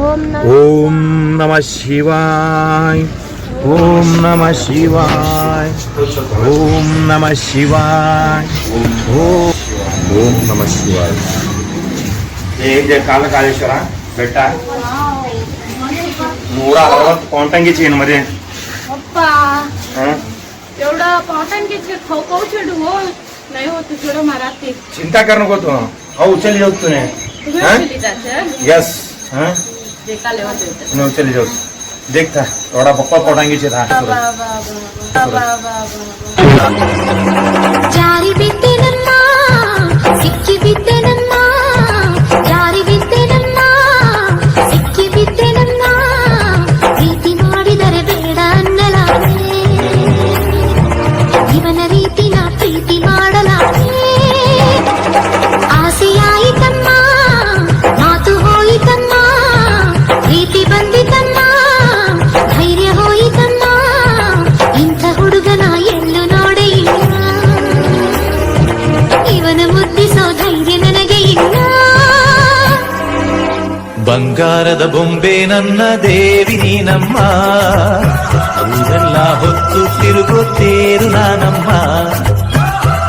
ಓಂ ನಮಃ ಓಂ ನಮ ಶಿವಾಯ ಓಂ ನಮ ಶಿವಾಯ ಓಂ ನಮ ಶಿವಾಯ ಓಂ ಓಂ ನಮ ಶಿವಾಯ ಇದೆ ಕಾಲಕಾಲೇಶ್ವರ ಬೆಟ್ಟ ನೂರ ಅರವತ್ತು कोणतांगीची आहे मध्ये पप्पा हं? एवढं पॉटांकीचे खो खो खेळू हो नाही होत थोडं मराठी चिंता कर नको तू हो उचल जाऊ तूने तुम्ही हं? उचली जाते यस हां जे काले होते ते. तुम्ही उचली जाऊ देखता थोडा पप्पा पोटांगीचे बा, था बा, बा, बा, ಬಂಗಾರದ ಬೊಂಬೆ ನನ್ನ ದೇವಿ ನೀನಮ್ಮ. ಊರೆಲ್ಲ ಹೊತ್ತು ತಿರುಗುತ್ತೇರು ನಾನಮ್ಮ.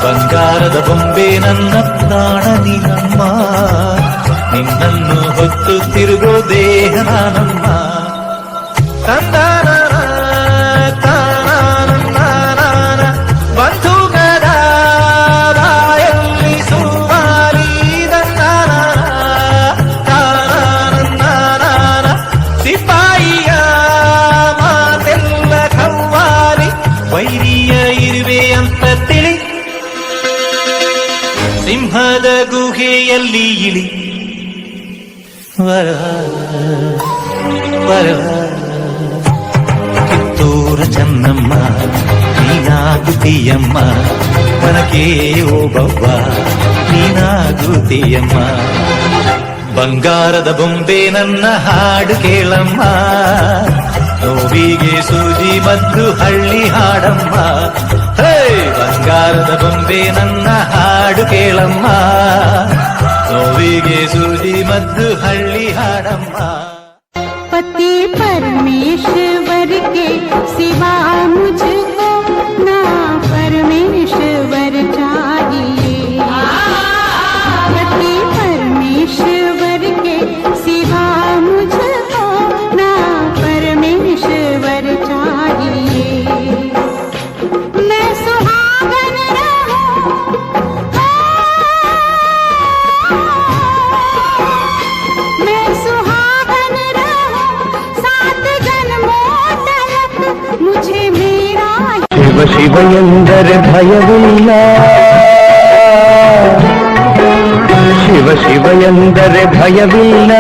ಬಂಗಾರದ ಬೊಂಬೆ ನನ್ನ ಪ್ರಾಣ ನೀನಮ್ಮ. ನಿನ್ನನ್ನು ಹೊತ್ತು ತಿರುಗೋ ದೇಹ ನಾನಮ್ಮ. ಸಿಂಹದ ಗುಹೆಯಲ್ಲಿ ಇಳಿ. ವರ ವರ ಕಿತ್ತೂರ ಚೆನ್ನಮ್ಮ ನೀನಾಗುತ್ತೀಯಮ್ಮ ಓ ಓಬವ್ವ ನೀನಾಗುತ್ತೀಯಮ್ಮ ಬಂಗಾರದ ಬೊಂಬೆ ನನ್ನ ಹಾಡು ಕೇಳಮ್ಮ. ನೋವಿಗೆ ಸೂಜಿ ಮತ್ತು ಹಳ್ಳಿ ಹಾಡಮ್ಮ. ಹೇ, ಬಂಗಾರದ ಬೊಂಬೆ ನನ್ನ ಹಾಡು ಕೇಳಮ್ಮ. ನೋವಿಗೆ ಸುದಿ ಮದ್ದು ಹಳ್ಳಿ ಹಾಡಮ್ಮ. ಪತಿ ಪರಮೇಶ್ವರಿಗೆ ಶಿವ ಮುಜ ಶಿವ ಶಿವ ಎಂದರೆ ಭಯವಿಲ್ಲ ಶಿವ ಶಿವ ಎಂದರೆ ಭಯವಿಲ್ಲ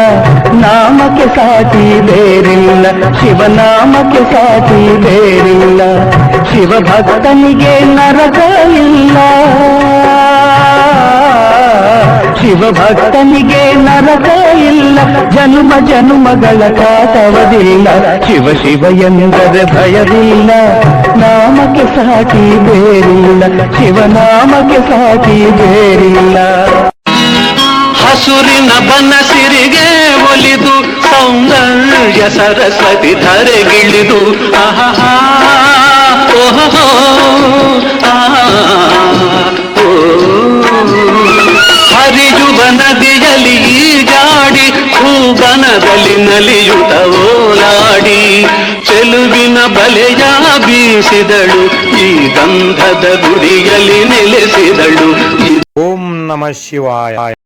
ನಾಮಕ್ಕೆ ಸಾಟಿ ಬೇರಿಲ್ಲ ಶಿವನಾಮಕ್ಕೆ ಸಾಟಿ ಬೇರಿಲ್ಲ ಶಿವ ಭಕ್ತನಿಗೆ ನರಕ ಇಲ್ಲ ಶಿವ ಭಕ್ತನಿಗೆ ನರಕ ಇಲ್ಲ ಜನ್ಮ ಜನ್ಮಗಳ ಕಾಟವದಿಲ್ಲ ಶಿವ ಶಿವ ಎಂದರೆ ಭಯವಿಲ್ಲ ನಾಮಕ್ಕೆ ಸಾಟಿ ಬೇರಿಲ್ಲ ಶಿವನಾಮಕ್ಕೆ ಸಾಟಿ ಬೇರಿಲ್ಲ ಹಸುರಿನ ಬನಸಿರಿಗೆ ಒಲಿದು, ಸೌಂದರ್ಯ ಸರಸ್ವತಿ ಧರೆಗಿಳಿದು ಆಹಾ ಓಹೋ. ಹರಿಯುವ ನದಿಯಲ್ಲಿ ಈಜಾಡಿ ನಲಿಯುತ ಓಲಾಡಿ ಚೆಲುವಿನ ಬಲೆಯ ಬೀಸಿದಳು ಈ ಗಂಧದ ಗುಡಿಯಲ್ಲಿ ನೆಲೆಸಿದಳು. ಓಂ ನಮ ಶಿವಾಯ.